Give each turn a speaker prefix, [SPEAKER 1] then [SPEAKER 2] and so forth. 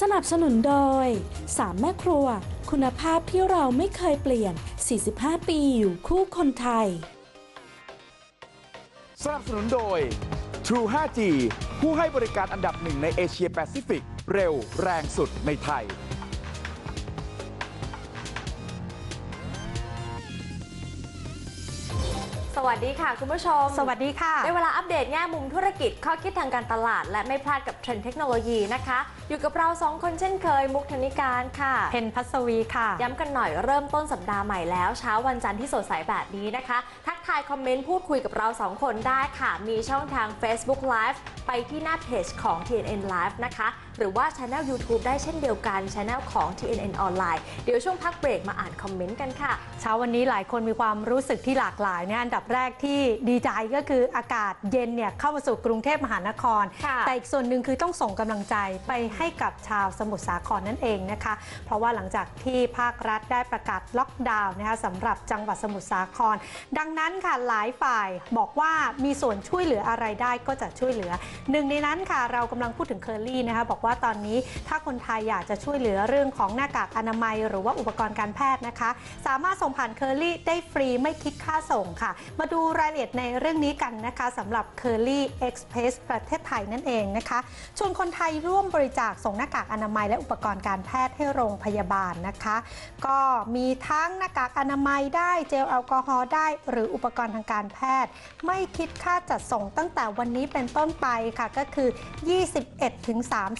[SPEAKER 1] สนับสนุนโดยสามแม่ครัว คุณภาพที่เราไม่เคยเปลี่ยน 45 ปีอยู่คู่คนไทย
[SPEAKER 2] สนับสนุนโดย True 5G ผู้ให้บริการอันดับหนึ่งในเอเชียแปซิฟิก เร็วแรงสุดในไทย
[SPEAKER 3] วัสดีค่ะ คุณผู้ชม
[SPEAKER 4] สวัสดีค่ะ
[SPEAKER 3] ได้เวลาอัปเดตแง่มุมธุรกิจ ข้อคิดทางการตลาด และไม่พลาดกับเทรนด์เทคโนโลยีนะคะ อยู่กับเราสองคนเช่นเคย มุกธนิการค่ะ
[SPEAKER 4] เพนพัสวีค่ะ
[SPEAKER 3] ย้ำกันหน่อยเริ่มต้นสัปดาห์ใหม่แล้ว เช้าวันจันทร์ที่สดใสแบบนี้นะคะ ทักทายคอมเมนต์พูดคุยกับเรา 2 คนได้ค่ะ มีช่องทาง Facebook Live ไปที่หน้าเพจของ TNN Live นะคะ หรือว่าช anel YouTube ได้เช่นเดียวกันช anel ของ TNN ออนไลน์เดี๋ยวช่วงพักเบรกมาอ่านคอมเมนต์กันค่ะ
[SPEAKER 4] เช้าวันนี้หลายคนมีความรู้สึกที่หลากหลายเนี่ยอันดับแรกที่ดีใจก็คืออากาศเย็นเนี่ยเข้ามาสู่กรุงเทพมหานคร
[SPEAKER 3] ค่ะ
[SPEAKER 4] แต่อีกส่วนหนึ่งคือต้องส่งกำลังใจไปให้กับชาวสมุทรสาครนั่นเองนะคะ เพราะว่าหลังจากที่ภาครัฐได้ประกาศล็อกดาวน์นะคะสำหรับจังหวัดสมุทรสาคร ดังนั้นค่ะหลายฝ่ายบอกว่ามีส่วนช่วยเหลืออะไรได้ก็จะช่วยเหลือหนึ่งในนั้นค่ะเรากำลังพูดถึงเคอรี่นะคะบอกว่าตอนนี้ถ้าคนไทยอยากจะช่วยเหลือเรื่องของหน้ากากอนามัย หรือว่าอุปกรณ์การแพทย์นะคะ สามารถส่งผ่านเคอรี่ได้ฟรีไม่คิดค่าส่งค่ะมาดูรายละเอียดในเรื่องนี้กันนะคะสำหรับ c u r l y Express ประเทศไทยนั่นเองนะคะชวนคนไทยร่วมบริจาคส่งหน้ากากอนามัยและอุปกรณ์การแพทย์ให้โรงพยาบาลนะคะ ก็มีทั้งหน้ากากอนามัยได้เจลแอลกอฮอล์ได้ หรืออุปกรณ์ทางการแพทย์ ไม่คิดค่าจัดส่งตั้งแต่วันนี้เป็นต้นไปค่ะก็คือ 21-30